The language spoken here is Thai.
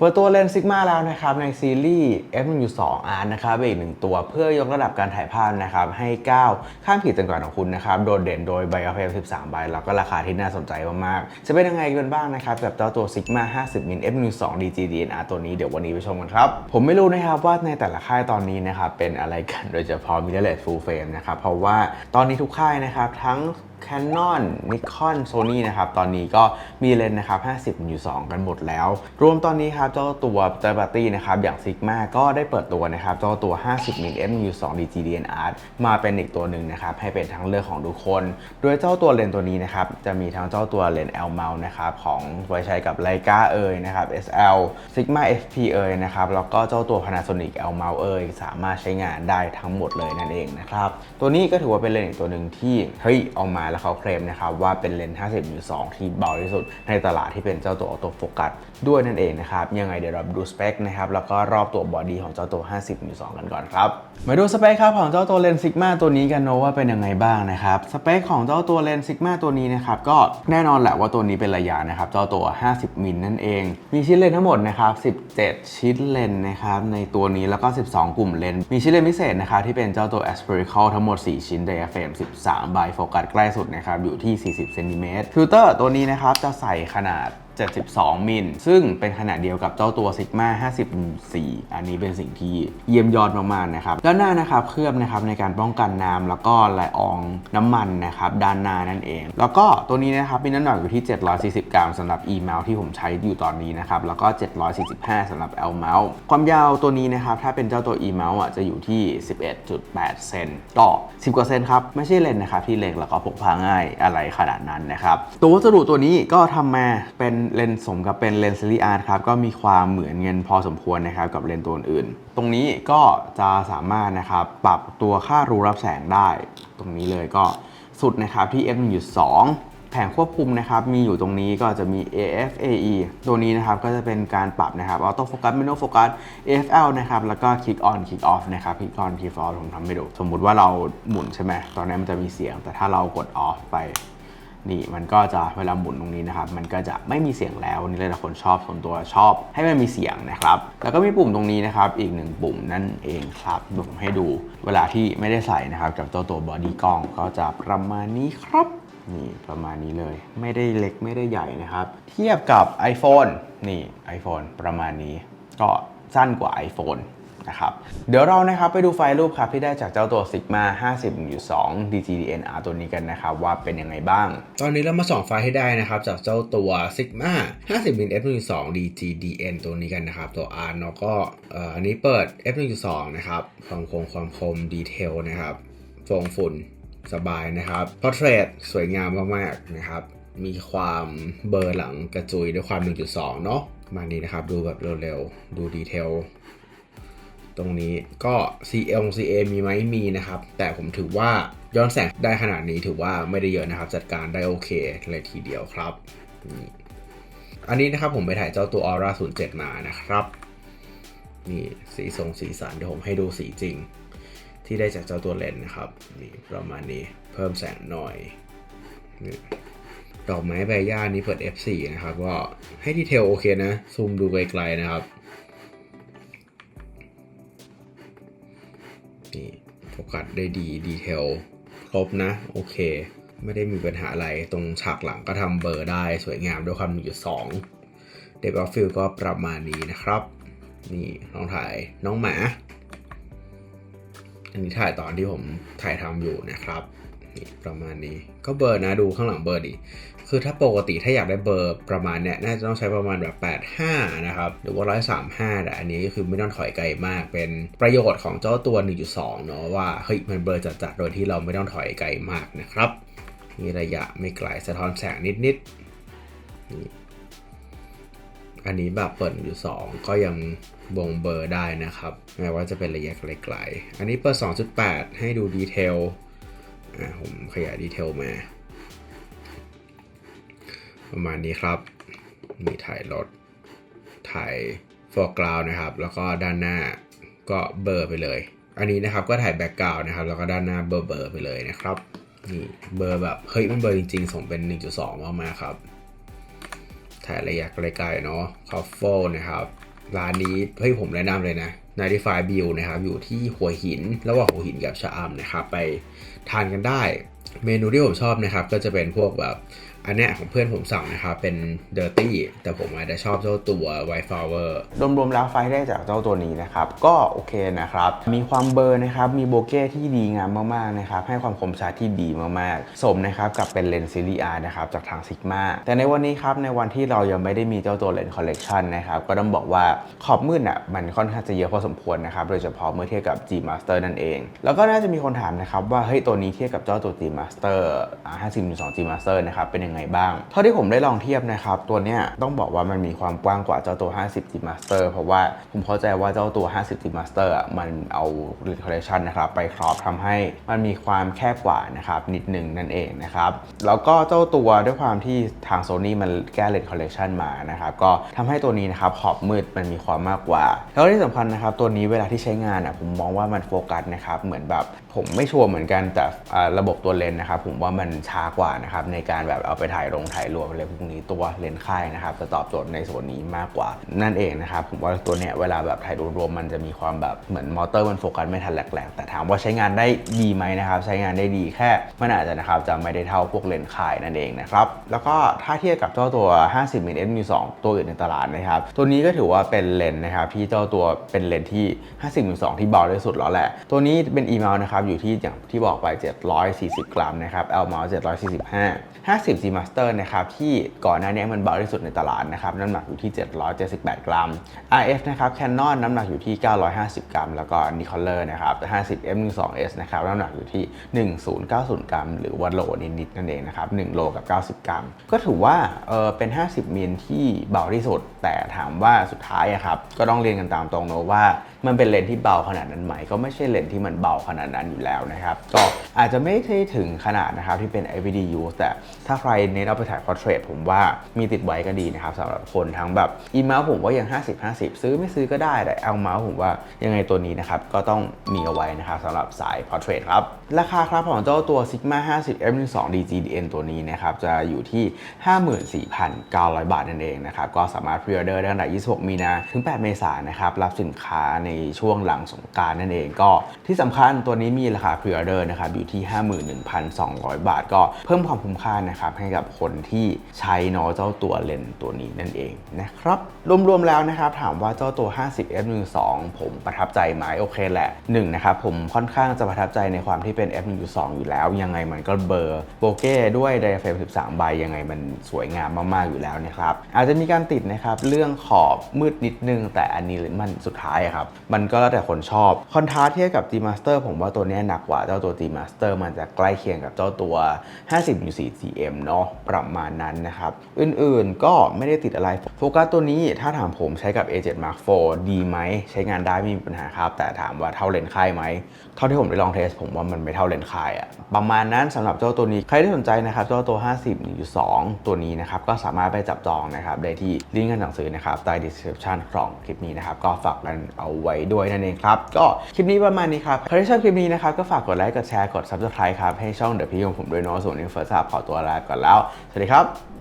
เปิดตัวเลนส์ซิกมาแล้วนะครับในซีรีส์ F1.2R นะครับเป็นอีกหนึ่งตัวเพื่อยกระดับการถ่ายภาพนะครับให้ก้าวข้ามขีดจำกัดของคุณนะครับโดดเด่นโดยไบโอเฟรม13 ใบ แล้วก็ราคาที่น่าสนใจมากๆ จะเป็นยังไงกันบ้างนะครับกับเจ้าตัว Sigma 50มิล F1.2 DG DNR ตัวนี้เดี๋ยววันนี้ไปชมกันครับ ผมไม่รู้นะครับว่าในแต่ละค่ายตอนนี้นะครับเป็นอะไรกันโดยเฉพาะ mirrorless full frame นะครับเพราะว่าตอนนี้ทุกค่ายนะครับทั้ง Canon Nikon Sony นะครับ ตอนนี้ก็มีเลนส์นะครับ 50 อยู่ 2 กันหมดแล้ว รวมตอนนี้ครับ เจ้าตัว t h i r d party นะครับ อย่าง Sigma ก็ได้เปิดตัวนะครับ เจ้าตัว 50 mm f 2 DG DNR มาเป็นอีกตัวหนึ่งนะครับ ให้เป็นทั้งเลือกของทุกคน โดยเจ้าตัวเลนส์ตัวนี้นะครับ จะมีทั้งเจ้าตัวเลนส์ L mount นะครับของไว้ใช้กับ Leica เอ่ยนะครับ SL Sigma FP เอ่ยนะครับ แล้วก็เจ้าตัว Panasonic L mount เอ่ยสามารถใช้งานได้ทั้งหมดเลยนั่นเองนะครับ ตัวนี้ก็ถือว่าเป็นเลนส์อีกตัวหนึ่งที่เฮ้ยเอามาแล้วเขาเคลมนะครับว่าเป็นเลนส์ 50อยู่2ที่เบาที่สุด ในตลาดที่เป็นเจ้าตัวออโต้โฟกัสด้วยนั่นเองนะครับ ยังไงเดี๋ยวเราดูสเปคนะครับแล้วก็รอบตัวบอดี้ของเจ้าตัว 50อยู่2กันก่อนครับ มาดูสเปคครับของเจ้าตัวเลนส์ซิกมาตัวนี้กันเนว่าเป็นยังไงบ้างนะครับสเปคของเจ้าตัวเลนส์ซิกมาตัวนี้นะครับก็แน่นอนแหละว่าตัวนี้เป็นระยะนะครับเจ้าตัว 50 มิลนั่นเอง มีชิ้นเลนส์ทั้งหมดนะครับ17 ชิ้นเลนส์นะครับในตัวนี้แล้วก็ 12 กลุ่มเลนส์มีชิ้นเลนพิเศษนะครับที่เป็นเจ้าตัว aspherical ทั้งหมด 4 ชิ้น diaphragm 13ใบโฟกัสใกล้สุดนะครับอยู่ที่ 40เซนติเมตรฟิลเตอร์ตัวนี้นะครับจะใส่ขนาด 72 มิล ซึ่งเป็นขนาดเดียวกับเจ้าตัว Sigma 54 อันนี้เป็นสิ่งที่เยี่ยมยอดมากๆนะครับ ด้านหน้านะครับเคลือบนะครับในการป้องกันน้ำแล้วก็ละอองน้ำมันนะครับด้านหน้านั่นเอง แล้วก็ตัวนี้นะครับมีน้ำหนักอยู่ที่ 740 กรัมสำหรับ e mount ที่ผมใช้อยู่ตอนนี้นะครับแล้วก็ 745สำหรับ L mount ความยาวตัวนี้นะครับถ้าเป็นเจ้าตัว e mount อะจะอยู่ที่ 11.8 เซนต่อ 10 กว่าเซนครับไม่ใช่เลนนะครับที่เล็กแล้วก็พกพาง่ายอะไรขนาดนั้นนะครับตัววัสดุตัวนี้ก็ทำมาเป็นเลนส์สมกับเป็นเลนส์ซีรีส์อาร์ครับก็มีความเหมือนเงินพอสมควรนะครับกับเลนส์ตัวอื่น ตรงนี้ก็จะสามารถนะครับปรับตัวค่ารูรับแสงได้ ตรงนี้เลยก็สุดนะครับที่ f1.2 แผงควบคุมนะครับมีอยู่ตรงนี้ก็จะมี AF AE ตัวนี้นะครับก็จะเป็นการปรับนะครับ Auto Focus Manual Focus AFL นะครับแล้วก็ Kick On Kick Off นะครับ Kick On Kick Off ผมทำให้ดูสมมุติว่าเราหมุนใช่ไหมตอนนี้มันจะมีเสียง แต่ถ้าเรากด Off ไป นี่มันก็จะเวลาหมุนตรงนี้นะครับ มันก็จะไม่มีเสียงแล้วนี่เลยแต่คนชอบส่วนตัวชอบ ให้มันมีเสียงนะครับ แล้วก็มีปุ่มตรงนี้นะครับ อีกหนึ่งปุ่มนั่นเองครับเดี๋ยวผมให้ดู เวลาที่ไม่ได้ใส่นะครับกับเจ้าตัวบอดี้กล้องก็จะประมาณนี้ครับนี่ประมาณนี้เลย ไม่ได้เล็กไม่ได้ใหญ่นะครับ เทียบกับ iPhone นี่ iPhone ประมาณนี้ ก็สั้นกว่า iPhone นะครับเดี๋ยวเรานะครับไปดูไฟล์รูปครับที่ได้จากเจ้าตัว Sigma 50.2 DGDNR ตัวนี้กันนะครับว่าเป็นยังไงบ้าง ตอนนี้เรามาส่องไฟล์ให้ได้นะครับจากเจ้าตัว Sigma 50 f1.2 DGDN ตัวนี้กันนะครับตัว R เนาะก็อันนี้เปิด f1.2 นะครับความคมความคมดีเทลนะครับโฟงฝุ่นสบายนะครับ Portrait สวยงามมากๆนะครับมีความเบลอร์หลังกระจุยด้วยความ 1.2 เนาะมานี้นะครับ ดูแบบเร็วๆ ดูดีเทล ตรงนี้ก็ CL CA มีไหมมีนะครับ แต่ผมถือว่าย้อนแสงได้ขนาดนี้ถือว่าไม่ได้เยอะนะครับ จัดการได้โอเคเลยทีเดียวครับนี่อันนี้นะครับผมไปถ่ายเจ้าตัว Aura 07 มานะครับ นี่สีทรงสีสันเดี๋ยวผมให้ดูสีจริง ที่ได้จากเจ้าตัวเลนนะครับนี่ประมาณนี้เพิ่มแสงหน่อยนี่ดอกไม้ใบหญ้านี้เปิด F4 นะครับ ก็ให้ดีเทลโอเคนะ ซูมดูไกลๆนะครับ นี่โฟกัสได้ดีดีเทลครบนะ โอเค ไม่ได้มีปัญหาอะไรตรงฉากหลังก็ทำเบอร์ได้สวยงามด้วยความ1.2เดบอฟฟิลก็ประมาณนี้นะครับ นี่ลองถ่ายน้องหมา อันนี้ถ่ายตอนที่ผมถ่ายทำอยู่นะครับ นี่ประมาณนี้ก็เบอร์นะดูข้างหลังเบอร์ดิ คือถ้าปกติถ้าอยากได้เบอร์ประมาณเนี้ยน่าจะต้องใช้ประมาณแบบ 85 นะครับ หรือว่า 135แต่อันนี้ก็คือไม่ต้องถอยไกลมาก เป็นประโยชน์ของเจ้าตัว 1.2 เนาะว่าเฮ้ยมันเบลอจัดๆโดยที่เราไม่ต้องถอยไกลมากนะครับ มีระยะไม่ไกลสะท้อนแสงนิดๆนี่อันนี้แบบเปิด1.2ก็ยังวงเบอร์ได้นะครับแม้ว่าจะเป็นระยะไกลๆ อันนี้เปิด 2.8 ให้ดูดีเทล อะผมขยายดีเทลมา ประมาณนี้ครับ มีถ่ายรถ ถ่ายฟอร์กราวนะครับ แล้วก็ด้านหน้าก็เบอร์ไปเลย อันนี้นะครับก็ถ่ายแบ็กกราวนะครับ แล้วก็ด้านหน้าเบลอเบอร์ไปเลยนะครับ นี่เบอร์แบบเฮ้ยมันเบอร์จริงๆ ส่งเป็น 1.2 มากๆครับ ถ่ายระยะไกลๆเนาะคอฟโฟนะครับ ร้านนี้เฮ้ยผมแนะนำเลยนะ95 Bill นะครับ อยู่ที่หัวหิน ระหว่างหัวหินกับชะอำนะครับ ไปทานกันได้ เมนูที่ผมชอบนะครับ ก็จะเป็นพวกแบบ อันเนี้ยของเพื่อนผมสั่งนะครับเป็น Dirty แต่ผมอาจจะชอบเจ้าตัว White Flower รวมๆแล้วไฟได้จากเจ้าตัวนี้นะครับ ก็โอเคนะครับ มีความเบลอร์นะครับ มีโบเก้ที่ดีงามมากๆนะครับ ให้ความคมชัดที่ดีมากๆ สมนะครับกับเป็นเลนส์ซีรีส์ R นะครับ จากทาง Sigma แต่ในวันนี้ครับ ในวันที่เรายังไม่ได้มีเจ้าตัวเลนส์คอลเลกชันนะครับ ก็ต้องบอกว่าขอบมืดอะมันค่อนข้างจะเยอะพอสมควรนะครับ โดยเฉพาะเมื่อเทียบกับ G Master นั่นเอง แล้วก็น่าจะมีคนถามนะครับว่าเฮ้ยตัวนี้เทียบกับเจ้าตัว G Master อ่า50.2 G Master นะครับเป็นยังไงบ้าง เท่าที่ผมได้ลองเทียบนะครับ ตัวเนี้ยต้องบอกว่ามันมีความกว้างกว่าเจ้าตัว 50 G Master เพราะว่าผมเข้าใจว่าเจ้าตัว 50 G Master อะมันเอา Lens Collection นะครับไปครอบทำให้มันมีความแคบกว่านะครับนิดนึงนั่นเองนะครับแล้วก็เจ้าตัวด้วยความที่ทาง Sony มันแก้ Lens Collection มานะครับก็ทำให้ตัวนี้นะครับขอบมืดมันมีความมากกว่า แล้วที่สำคัญนะครับตัวนี้เวลาที่ใช้งานอะผมมองว่ามันโฟกัสนะครับเหมือนแบบผมไม่ชัวร์เหมือนกันแต่ระบบตัวเลนส์นะครับผมว่ามันช้ากว่านะครับในการแบบเอาไปถ่ายลงถ่ายรวมอะไรพวกนี้ตัวเลนส์ค่ายนะครับจะตอบโจทย์ในส่วนนี้มากกว่า นั่นเองนะครับผมว่าตัวเนี้ยเวลาแบบถ่ายรวมๆมันจะมีความแบบเหมือนมอเตอร์มันโฟกัสไม่ทันแหลกๆแต่ถามว่าใช้งานได้ดีไหมนะครับใช้งานได้ดีแค่มันอาจจะนะครับจะไม่ได้เท่าพวกเลนส์ค่ายนั่นเองนะครับแล้วก็ถ้าเทียบกับเจ้าตัว 50 mm f 2ตัวอื่นในตลาดนะครับตัวนี้ก็ถือว่าเป็นเลนส์นะครับที่เจ้าตัวเป็นเลนส์ที่ 50 mm 2ที่เบาที่สุดแล้วแหละ ตัวนี้เป็น e m o u นะครับอยู่ที่อย่างที่บอกไป 740 กรัมนะครับ L m o u 745 50 G Master นะครับที่ก่อนหน้านี้มันเบาที่สุดในตลาดนะครับน้ำหนักอยู่ที่ 778 กรัม RF นะครับ Canon น้ำหนักอยู่ที่ 950 กรัม แล้วก็ Nicoler นะครับ50 M12S นะครับน้ำหนักอยู่ที่ 1090 กรัม หรือว่าโลนิดๆนั่นเองนะครับ1โลกับ 90 กรัม ก็ถือว่าเออเป็น 50มิลที่เบาที่สุด แต่ถามว่าสุดท้ายอะครับก็ต้องเรียนกันตามตรงเนอะว่ามันเป็นเลนส์ที่เบาขนาดนั้นไหม ก็ไม่ใช่เลนส์ที่มันเบาขนาดนั้นอยู่แล้วนะครับ ก็อาจจะไม่ได้ถึงขนาดนะครับที่เป็น everyday use แต่ถ้าใครเน้นเอาไปถ่าย portrait ผมว่ามีติดไว้ก็ดีนะครับสำหรับคนทั้งแบบอีเมลผมว่ายัง 50 50 ซื้อไม่ซื้อก็ได้แต่เอามาผมว่ายังไงตัวนี้นะครับก็ต้องมีเอาไว้นะครับสำหรับสาย portrait ครับ ราคาครับของเจ้าตัว Sigma 50 M12 DGDN ตัวนี้นะครับจะอยู่ที่ 54,900 บาทนั่นเองนะครับก็สามารถ pre-order ได้ตั้งแต่26 มีนาถึง 8 เมษายนนะครับรับสินค้าในในช่วงหลังสงกรารนั่นเองก็ที่สำคัญตัวนี้มีราคา pre-order นะครับอยู่ที่ 51,200 บาท ก็เพิ่มความคุ้มค่านะครับให้กับคนที่ใช้เนอเจ้าตัวเลนส์ตัวนี้นั่นเองนะครับรวมๆแล้วนะครับถามว่าเจ้าตัว 50 f 1 2ผมประทับใจไหมโอเคแหละหนึ่งนะครับผมค่อนข้างจะประทับใจในความที่เป็น f 1 2อยู่แล้ว ยังไงมันก็เบอร์โบเก้ด้วยไดเฟรม13 ใบยังไงมันสวยงามมากๆอยู่แล้วนะครับอาจจะมีการติดนะครับเรื่องขอบมืดนิดนึงแต่อันนี้มันสุดท้ายครับ มันก็แล้วแต่คนชอบคอนทราสเทียบกับ G Master ผมว่าตัวนี้หนักกว่าเจ้าตัว G Master มันจะใกล้เคียงกับเจ้าตัว 50 4 cm เนาะประมาณนั้นนะครับอื่นๆก็ไม่ได้ติดอะไรโฟกัสตัวนี้ถ้าถามผมใช้กับ A7 Mark IV ดีไหมใช้งานได้ไม่มีปัญหาครับ แต่ถามว่าเท่าเลนส์ค่ายไหมเท่าที่ผมได้ลองเทสผมว่ามันไม่เท่าเลนส์ค่ายอะประมาณนั้นสำหรับเจ้าตัวนี้ใครที่สนใจนะครับเจ้าตัว 50 1.2 ตัวนี้นะครับก็สามารถไปจับจองนะครับได้ที่ลิงก์การสั่งซื้อนะครับใต้ description ของคลิปนี้นะครับก็ฝากกันเอาไว้ด้วยนั่นเองครับ ก็คลิปนี้ประมาณนี้ครับ ใครที่ชอบคลิปนี้นะครับก็ฝากกดไลค์ กดแชร์ กด subscribe ครับ ให้ช่องเดอะพี่ของผมด้วยเนาะส่วนนี้เฟิร์สขอตัวลาไปก่อนแล้ว สวัสดีครับ